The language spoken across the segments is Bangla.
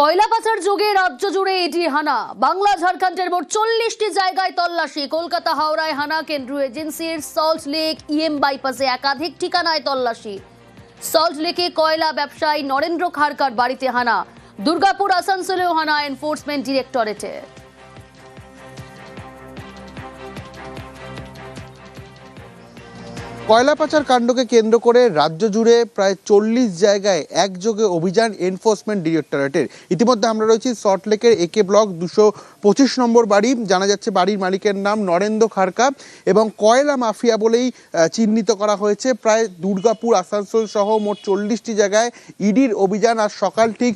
কয়লা পাচার যোগে রাজ্য জুড়ে এটি হানা। বাংলা, ঝাড়খণ্ডের মোট চল্লিশটি জায়গায় তল্লাশি। কলকাতা, হাওড়ায় হানা। কেন্দ্রীয় এজেন্সির সল্ট লেক, ইএম বাইপাসে একাধিক ঠিকানায় তল্লাশি। সল্ট লেকে কয়লা ব্যবসায়ী নরেন্দ্র খাড়কার বাড়িতে হানা। দুর্গাপুর, আসানসোলেও হানা এনফোর্সমেন্ট ডিরেক্টরেটে। কয়লা পাচার কাণ্ডকে কেন্দ্র করে রাজ্য জুড়ে প্রায় চল্লিশ জায়গায় একযোগে অভিযান এনফোর্সমেন্ট ডিরেক্টরেটের। ইতিমধ্যে আমরা রয়েছি সল্টলেকের একে ব্লক দুশো পঁচিশ নম্বর বাড়ি। জানা যাচ্ছে বাড়ির মালিকের নাম নরেন্দ্র খারকা এবং কয়লা মাফিয়া বলেই চিহ্নিত করা হয়েছে। প্রায় দুর্গাপুর আসানসোল সহ মোট চল্লিশটি জায়গায় ইডির অভিযান আজ সকাল ঠিক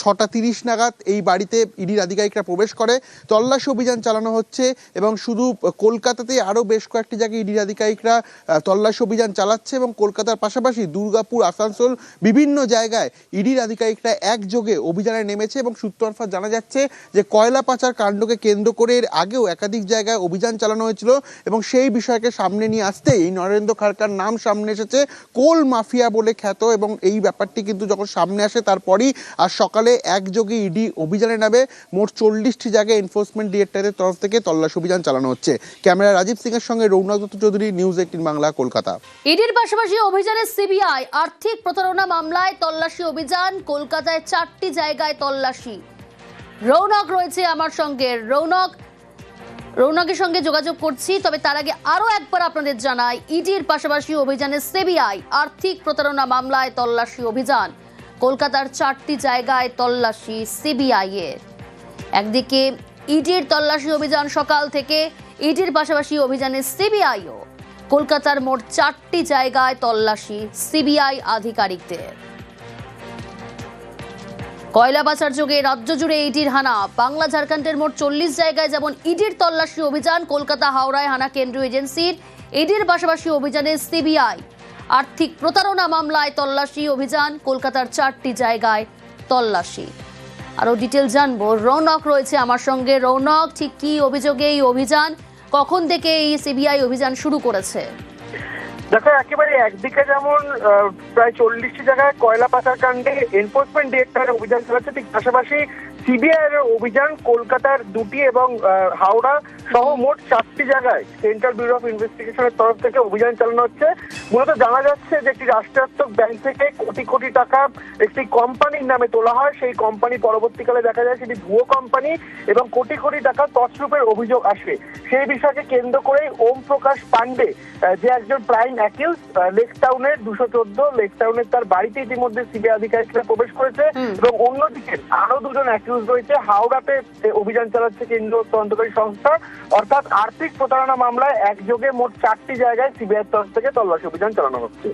ছটা তিরিশ নাগাদ এই বাড়িতে ইডির আধিকারিকরা প্রবেশ করে। তল্লাশি অভিযান চালানো হচ্ছে এবং শুধু কলকাতাতে আরও বেশ কয়েকটি জায়গায় ইডির আধিকারিকরা আহ, তল্লাশি অভিযান চালাচ্ছে এবং কলকাতার পাশাপাশি দুর্গাপুর, আসানসোল, বিভিন্ন জায়গায় ইডির আধিকারিকরা একযোগে অভিযানে নেমেছে এবং সূত্রমারফত জানা যাচ্ছে যে কয়লা পাচার কাণ্ডকে কেন্দ্র করে এর আগেও একাধিক জায়গায় অভিযান চালানো হয়েছিল এবং সেই বিষয়কে সামনে নিয়ে আসতে এই নরেন্দ্র খারকার নাম সামনে এসেছে কোল মাফিয়া বলে খ্যাত এবং এই ব্যাপারটি কিন্তু যখন সামনে আসে তারপরই আর সকালে একযোগে ইডি অভিযানে নামে মোট চল্লিশটি জায়গায় এনফোর্সমেন্ট ডিরেক্টরের তরফ থেকে তল্লাশি অভিযান চালানো হচ্ছে। ক্যামেরা রাজীব সিং এর সঙ্গে রৌনক দত্ত চৌধুরী নিউজ এইটিন বাংলা, কলকাতা। ইডির পাশাপাশি অভিযানে সিবিআই আর্থিক প্রতারণা মামলায় তল্লাশি অভিযান, কলকাতায় চারটি জায়গায় তল্লাশি। রৌনক রয়েছে আমার সঙ্গে। রৌনক, রৌনকের সঙ্গে যোগাযোগ করছি, তবে তার আগে আরও একবার আপনাদের জানাই, ইডির পাশাপাশি অভিযানে সিবিআই আর্থিক প্রতারণা মামলায় তল্লাশি অভিযান, কলকাতার চারটি জায়গায় তল্লাশি সিবিআই এর। একদিকে ইডির তল্লাশি অভিযান সকাল থেকে, ইডির পাশাপাশি অভিযানে সিবিআইও। কলকাতার মোট চারটি জায়গায় তল্লাশি সিবিআই আধিকারিকদের। কয়লা পাচার যোগে রাজ্য জুড়ে ইডির হানা। বাংলা ঝাড়খণ্ডের মোট চল্লিশ জায়গায় যেমন ইডির তল্লাশি অভিযান, কলকাতা হাওড়ায় হানা কেন্দ্রীয় এজেন্সির। ইডির পাশাপাশি অভিযানে সিবিআই আর্থিক প্রতারণা মামলায় তল্লাশি অভিযান, কলকাতার চারটি জায়গায় তল্লাশি। আরও ডিটেল জানব। রৌনক রয়েছে আমার সঙ্গে। রৌনক, ঠিক কী অভিযোগে এই অভিযান? কখন থেকে এই সিবিআই অভিযান শুরু করেছে? দেখো, একেবারে একদিকে যেমন প্রায় চল্লিশটি জায়গায় কয়লা পাচার কাণ্ডে এনফোর্সমেন্ট ডিরেক্টরের অভিযান চালাচ্ছে, ঠিক পাশাপাশি সিবিআই এর অভিযান কলকাতার দুটি এবং হাওড়া সহ মোট চারটি জায়গায় সেন্ট্রাল ব্যুরো অফ ইনভেস্টিগেশনের তরফ থেকে অভিযান চালানো হচ্ছে। মূলত জানা যাচ্ছে যে একটি রাষ্ট্রায়ত্ত ব্যাংক থেকে কোটি কোটি টাকা একটি কোম্পানির নামে তোলা হয়। সেই কোম্পানি পরবর্তীকালে দেখা যায় সেটি ভুয়ো কোম্পানি এবং কোটি কোটি টাকা তছরূপের অভিযোগ আসে। সেই বিষয়কে কেন্দ্র করেই ওম প্রকাশ পান্ডে আহ, যে একজন প্রাইম অ্যাকিউজ লেক টাউনের দুশো চোদ্দ লেক টাউনের তার বাড়িতে ইতিমধ্যে সিবিআই আধিকারিকরা প্রবেশ করেছে এবং অন্যদিকে আরও দুজন অ্যাকিউজ রয়েছে, হাওড়াতে অভিযান চালাচ্ছে কেন্দ্রীয় তদন্তকারী সংস্থা। অর্থাৎ আর্থিক প্রতারণা মামলায় একযোগে মোট চারটি জায়গায় সিবিআই তরফ থেকে তল্লাশি অভিযান চালানো হচ্ছে।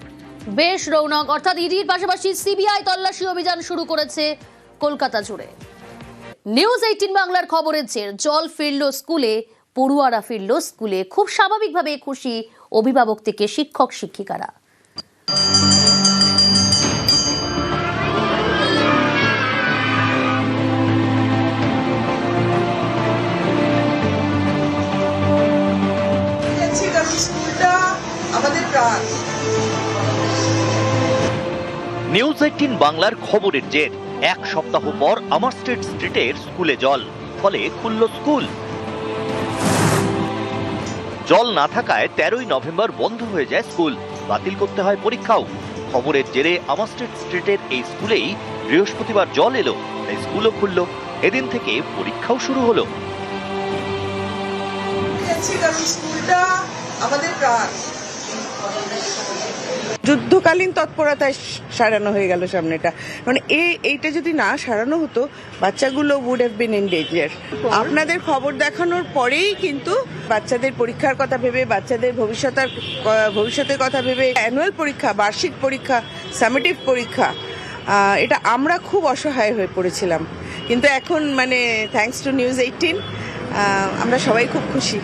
বেশ রৌনক, অর্থাৎ ইডির পাশাপাশি সিবিআই তল্লাশি অভিযান শুরু করেছে কলকাতা জুড়ে। নিউজ এইটিন বাংলার খবরের জের, জল ফিরল স্কুলে, পড়ুয়ারা ফিরল স্কুলে। খুব স্বাভাবিকভাবে খুশি অভিভাবক থেকে শিক্ষক শিক্ষিকারা নিউজ এইটিন বাংলার খবরের জের। এক সপ্তাহ পর আমার স্ট্রিট স্ট্রিটের স্কুলে জল, ফলে খুলল স্কুল। জল না থাকায় তেরোই নভেম্বর বন্ধ হয়ে যায় স্কুল। বাতিল করতে হয় পরীক্ষাও। খবরের জেরে আমার স্ট্রিট স্ট্রিটের এই স্কুলেই বৃহস্পতিবার জল এলো, তাই স্কুলও খুলল। এদিন থেকে পরীক্ষাও শুরু হলো। আমাদের প্রাণ। যুদ্ধকালীন তৎপরতায় সারানো হয়ে গেল সামনেটা। মানে এই এইটা যদি না সারানো হতো, বাচ্চাগুলো would have been in danger আপনাদের খবর দেখানোর পরেই কিন্তু বাচ্চাদের পরীক্ষার কথা ভেবে, বাচ্চাদের ভবিষ্যতের ভবিষ্যতের কথা ভেবে অ্যানুয়াল পরীক্ষা, বার্ষিক পরীক্ষা সামেটিভ পরীক্ষা এটা আমরা খুব অসহায় হয়ে পড়েছিলাম। কিন্তু এখন মানে থ্যাঙ্কস টু নিউজ এইটিন আমরা সবাই খুব খুশি।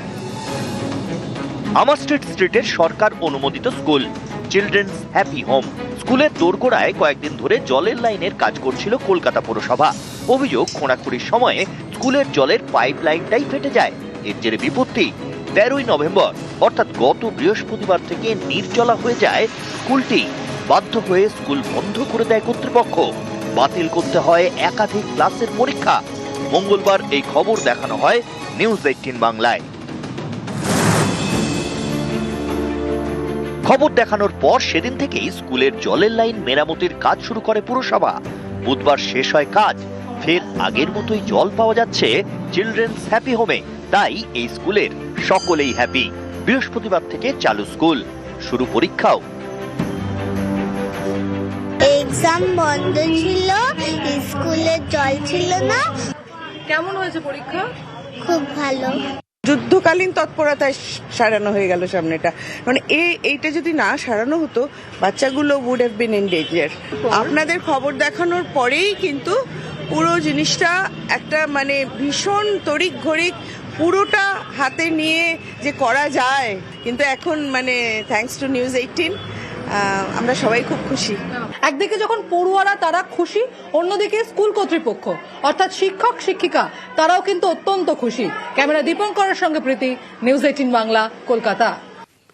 আমার স্ট্রিট স্ট্রিটের সরকার অনুমোদিত স্কুল, চিলড্রেন্স হ্যাপি হোম। স্কুলের দোরগোড়ায় কয়েকদিন ধরে জলের লাইনের কাজ করছিল কলকাতা পুরসভা। অভিযোগ, খোঁড়াখুড়ির সময়ে স্কুলের জলের পাইপ লাইনটাই ফেটে যায়। এর জেরে বিপত্তি। তেরোই নভেম্বর, অর্থাৎ গত বৃহস্পতিবার থেকে নির্জলা হয়ে যায় স্কুলটি। বাধ্য হয়ে স্কুল বন্ধ করে দেয় কর্তৃপক্ষ। বাতিল করতে হয় একাধিক ক্লাসের পরীক্ষা। মঙ্গলবার এই খবর দেখানো হয় নিউজ এইটিন বাংলায়। খবর দেখানোর পর সেদিন থেকেই স্কুলের জলের লাইন মেরামতির কাজ শুরু করে পুরসভা। বুধবার শেষ হয় কাজ। ফের আগের মতোই জল পাওয়া যাচ্ছে চিলড্রেন্স হ্যাপি হোমে। তাই এই স্কুলের সকলেই হ্যাপি। বৃহস্পতিবার থেকে চালু স্কুল। শুরু পরীক্ষাও। এক্সাম বন্ধ ছিল স্কুলে জল ছিল না। কেমন হয়েছে পরীক্ষা? খুব ভালো। যুদ্ধকালীন তৎপরতায় সারানো হয়ে গেল সামনেটা। মানে এই এইটা যদি না সারানো হতো বাচ্চাগুলো would have been in danger আপনাদের খবর দেখানোর পরেই কিন্তু পুরো জিনিসটা একটা মানে ভীষণ তড়িক ঘড়িক পুরোটা হাতে নিয়ে যে করা যায় কিন্তু এখন মানে থ্যাঙ্কস টু নিউজ এইটিন আমরা সবাই খুব খুশি। একদিকে যখন পড়ুয়ারা তারা খুশি, অন্যদিকে স্কুল কর্তৃপক্ষ, অর্থাৎ শিক্ষক, শিক্ষিকা, তারাও কিন্তু অত্যন্ত খুশি। ক্যামেরা দীপঙ্করের সঙ্গে প্রীতি, নিউজ এইটিন বাংলা, কলকাতা।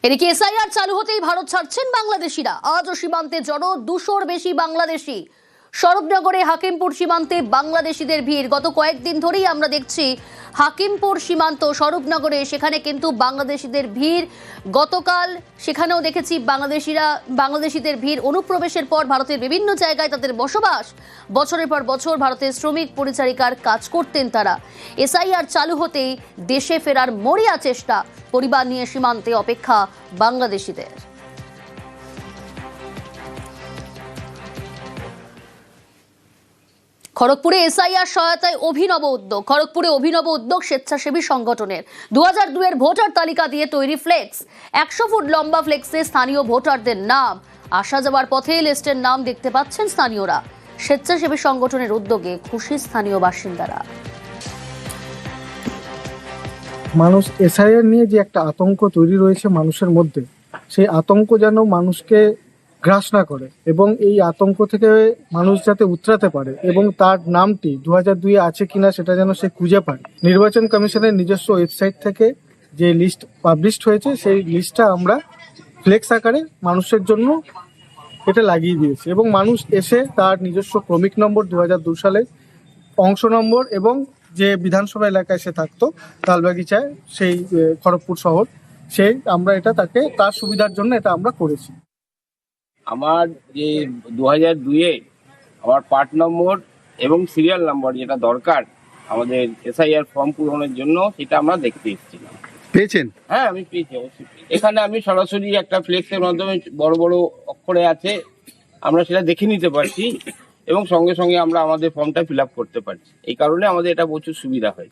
এদিকে এসআইআর চালু হতেই ভারত ছাড়ছেন বাংলাদেশিরা। আজও সীমান্তে জড়ো দুশোর বেশি বাংলাদেশি। সরবনগরে হাকিমপুর সীমান্তে বাংলাদেশিদের ভিড়। গত কয়েকদিন ধরেই আমরা দেখছি হাকিমপুর সীমান্ত স্বরূপনগরে, সেখানে কিন্তু বাংলাদেশিদের ভিড়। গতকাল সেখানেও দেখেছি বাংলাদেশিরা, বাংলাদেশিদের ভিড় অনুপ্রবেশের পর ভারতের বিভিন্ন জায়গায় তাদের বসবাস। বছরের পর বছর ভারতের শ্রমিক পরিচারিকার কাজ করতেন তারা। এসআইআর চালু হতেই দেশে ফেরার মরিয়া চেষ্টা। পরিবার নিয়ে সীমান্তে অপেক্ষা বাংলাদেশিদের। খড়গপুরে এসআইআর সহায়তায় অভিনব উদ্যোগ। খড়গপুরে অভিনব উদ্যোগ স্বেচ্ছাসেবী সংগঠনের। দু হাজার দুয়ের ভোটার তালিকা দিয়ে তৈরি ফ্লেক্স। একশো ফুট লম্বা ফ্লেক্সে স্থানীয় ভোটারদের নাম। আসা যাওয়ার পথে লিস্টের নাম দেখতে পাচ্ছেন স্থানীয়রা। স্বেচ্ছাসেবী সংগঠনের উদ্যোগে খুশি স্থানীয় বাসিন্দারা। মানুষ এসআইআর নিয়ে যে একটা আতঙ্ক তৈরি রয়েছে মানুষের মধ্যে, সেই আতঙ্ক যেন মানুষকে গ্রাস না করে এবং এই আতঙ্ক থেকে মানুষ যাতে উতরাতে পারে এবং তার নামটি দু হাজার দুইয়ে আছে কিনা সেটা যেন সে খুঁজে পায়। নির্বাচন কমিশনের নিজস্ব ওয়েবসাইট থেকে যে লিস্ট পাবলিশড হয়েছে, সেই লিস্টটা আমরা ফ্লেক্স আকারে মানুষের জন্য এটা লাগিয়ে দিয়েছি এবং মানুষ এসে তার নিজস্ব ক্রমিক নম্বর দু হাজার দু সালে অংশ নম্বর এবং যে বিধানসভা এলাকায় সে থাকতো, তালবাগিচায়, সেই খড়গপুর শহর সেই আমরা এটা তাকে, তার সুবিধার জন্য এটা আমরা করেছি। আমার যে দু হাজার দুইয়ে আমার পার্ট নম্বর এবং সিরিয়াল নাম্বার যেটা দরকার আমাদের এসআইআর ফর্ম পূরণের জন্য সেটা আমরা দেখতে এসেছিলাম। পেয়েছেন? হ্যাঁ আমি পেয়েছি অবশ্যই। এখানে আমি সরাসরি একটা ফ্লেক্সের মাধ্যমে বড় বড় অক্ষরে আছে আমরা সেটা দেখে নিতে পারছি এবং সঙ্গে সঙ্গে আমরা আমাদের ফর্মটা ফিল আপ করতে পারছি। এই কারণে আমাদের এটা প্রচুর সুবিধা হয়